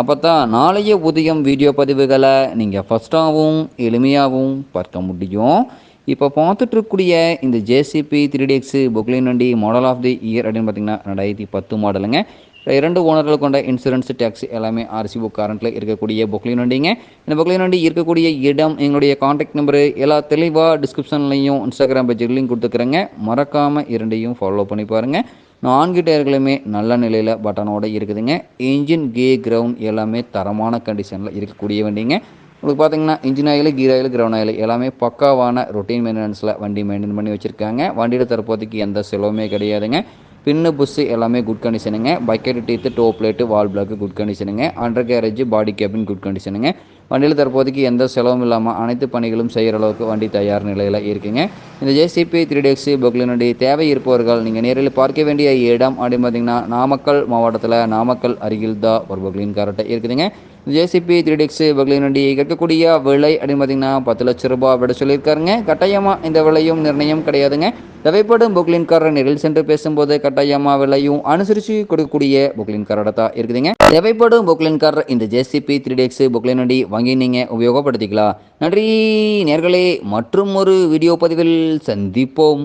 அப்போ தான் நாளைய உதயம் வீடியோ பதிவுகளை நீங்கள் ஃபஸ்ட்டாகவும் எளிமையாகவும் பார்க்க முடியும். இப்போ பார்த்துட்ருக்கக்கூடிய இந்த ஜேசிபி த்ரீ டிஎக்ஸு பொக்லின் வண்டி மாடல் ஆஃப் தி இயர் அப்படின்னு பார்த்தீங்கன்னா ரெண்டாயிரத்தி பத்து மாடலுங்க. இரண்டு ஓனர்கள் கொண்ட இன்சூரன்ஸ் டேக்ஸ் எல்லாமே ஆர்சி புக் கரண்ட்டில் இருக்கக்கூடிய பொக்லின் வண்டிங்க. இந்த பொக்லின் வண்டி இருக்கக்கூடிய இடம் எங்களுடைய காண்டாக்ட் நம்பரு எல்லா தெளிவாக டிஸ்கிரிப்ஷன்லையும் இன்ஸ்டாகிராம் பேஜ் லிங்க் கொடுத்துக்கிறேங்க. மறக்காமல் இரண்டையும் ஃபாலோ பண்ணி பாருங்கள் நான்கு டயர்களுமே நல்ல நிலையில் பட்டனோட இருக்குதுங்க. இன்ஜின் கே கிரவுண்ட் எல்லாமே தரமான கண்டிஷனில் இருக்கக்கூடிய வண்டிங்க உங்களுக்கு பார்த்தீங்கன்னா engine oil gear oil ground oil எல்லாமே பக்காவான ரொட்டீன் மெயின்டெனன்ஸில் வண்டி மெயின்டைன் பண்ணி வச்சுருக்காங்க. வண்டியில் தற்போதைக்கு எந்த செலவுமே கிடையாதுங்க. பின்னு புஷ்ஷு எல்லாமே good கண்டிஷனுங்க bucket teeth toe plate valve block good கண்டிஷனுங்க undercarriage body cabin good கண்டிஷனுங்க வண்டியில் தற்போதைக்கு எந்த செலவும் இல்லாமல் அனைத்து பணிகளும் செய்கிற அளவுக்கு வண்டி தயார் நிலையில் இருக்குங்க. இந்த ஜேசிபி த்ரீ டெக்ஸி பொக்லின் தேவை இருப்பவர்கள் நீங்கள் நேரில் பார்க்க வேண்டிய இடம் அப்படின்னு பார்த்தீங்கன்னா நாமக்கல் மாவட்டத்தில் நாமக்கல் அருகில் தான் ஒரு பொக்லின் கரெக்டாக இருக்குதுங்க. ஜேசிபி த்ரீ டெக்ஸு பொக்லின் கேட்கக்கூடிய விலை அப்படின்னு பார்த்தீங்கன்னா பத்து லட்ச ரூபாய் விட சொல்லியிருக்காருங்க. கட்டாயமாக இந்த விலையும் நிர்ணயம் கிடையாதுங்க. தேவைப்படும் பொக்லின் காரர் நேரில் சென்று பேசும்போது கட்டாயமாக விலையும் அனுசரித்து கொடுக்கக்கூடிய புக்லின் காரோட தான் இருக்குதுங்க. தேவைப்படும் புக்லைன் கார் இந்த ஜேசிபி த்ரீ டெக்ஸ் புக்லைன் வண்டி வாங்கி நீங்கள் உபயோகப்படுத்திக்கலாம். நன்றி நேர்களே மற்றும் ஒரு வீடியோ பதிவில் சந்திப்போம்.